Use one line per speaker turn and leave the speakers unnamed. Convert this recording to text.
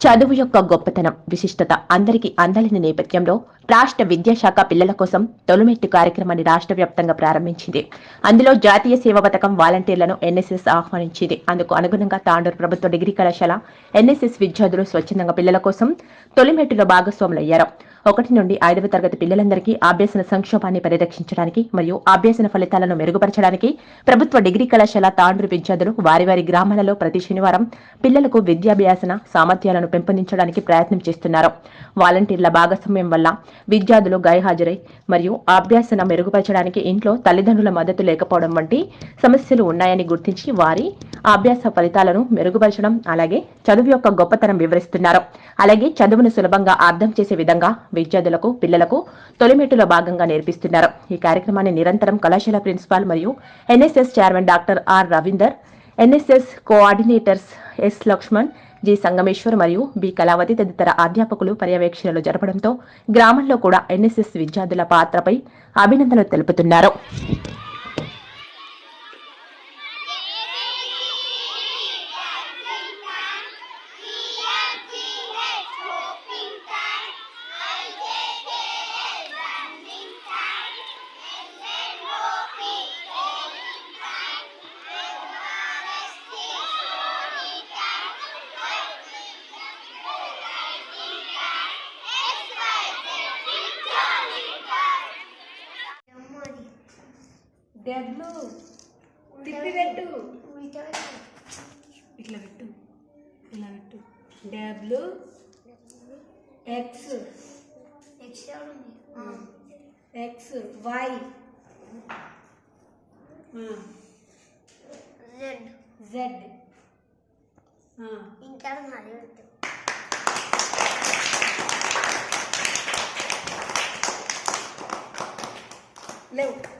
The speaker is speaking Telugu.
చదువు యొక్క గొప్పతనం విశిష్టత అందరికీ అందలేని నేపథ్యంలో రాష్ట్ర విద్యాశాఖ పిల్లల కోసం తొలిమెట్టు కార్యక్రమాన్ని రాష్ట్ర వ్యాప్తంగా ప్రారంభించింది. అందులో జాతీయ సేవా పథకం వాలంటీర్లను ఎన్ఎస్ఎస్ ఆహ్వానించింది. అందుకు అనుగుణంగా తాండూరు ప్రభుత్వ డిగ్రీ కళాశాల ఎన్ఎస్ఎస్ విద్యార్థులు స్వచ్ఛందంగా పిల్లల కోసం తొలిమెట్టులో భాగస్వాములయ్యారు. ఒకటి నుండి ఐదవ తరగతి పిల్లలందరికీ అభ్యసన సంక్షోభాన్ని పరిరక్షించడానికి మరియు అభ్యసన ఫలితాలను మెరుగుపరచడానికి ప్రభుత్వ డిగ్రీ కళాశాల తాండ్రు విద్యార్థులు వారి వారి గ్రామాలలో ప్రతి శనివారం పిల్లలకు విద్యాభ్యాసన సామర్థ్యాలను పెంపొందించడానికి ప్రయత్నం చేస్తున్నారు. వాలంటీర్ల భాగస్వామ్యం వల్ల విద్యార్థులు గైహాజరై మరియు అభ్యాసన మెరుగుపరచడానికి ఇంట్లో తల్లిదండ్రుల మద్దతు లేకపోవడం వంటి సమస్యలు ఉన్నాయని గుర్తించి వారి అభ్యాస ఫలితాలను మెరుగుపరచడం అలాగే చదువు యొక్క గొప్పతనం వివరిస్తున్నారు. అలాగే చదువును సులభంగా అర్థం చేసే విధంగా విద్యార్థులకు పిల్లలకు తొలిమెట్టులో భాగంగా నేర్పిస్తున్నారు. ఈ కార్యక్రమాన్ని నిరంతరం కళాశాల ప్రిన్సిపాల్ మరియు NSS chairman doctor R Ravinder NSS coordinators S Laxman G Sangameshwar మరియు బి కళావతి తదితర అధ్యాపకులు పర్యవేక్షణలు జరపడంతో గ్రామంలో కూడా ఎన్ఎస్ఎస్ విద్యార్థుల పాత్రపై అభినందనలు తెలుపుతున్నారు.
డబ్లు తిప్పి పెట్టు. ఇట్లా పెట్టు. ఇలా పెట్టు. W X X Y. Z.
ఇంకా మరి.
లేవు.